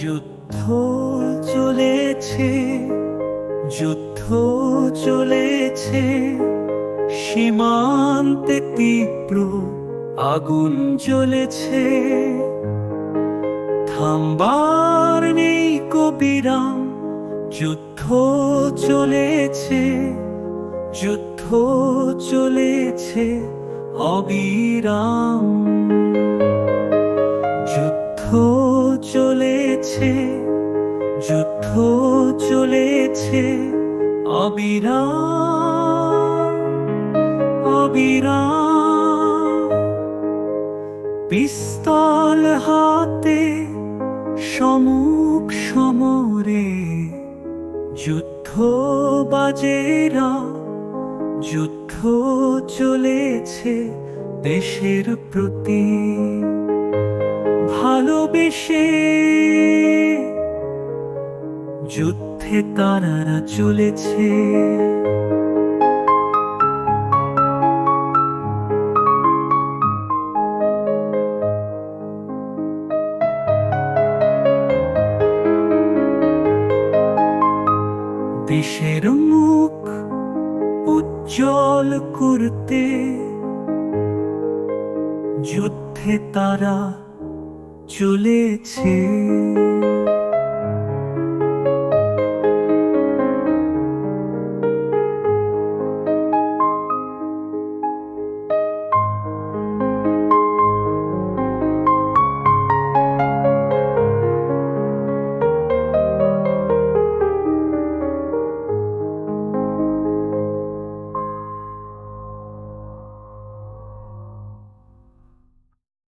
যুদ্ধ চলেছে যুদ্ধ চলেছে। সীমান্তে তীব্র আগুন জ্বলেছে। থামবার নেই কবিরাম, যুদ্ধ চলেছে যুদ্ধ চলেছে অবিরাম। চলেছে যুদ্ধ চলেছে পিস্তল হাতে সমুখ সমরে যুদ্ধ বাজেরা যুদ্ধ চলেছে দেশের প্রতি। ভালোবেসে যুদ্ধে তারারা চলেছে। দেশের মুখ উজ্জ্বল করতে যুদ্ধে তারা চলেছে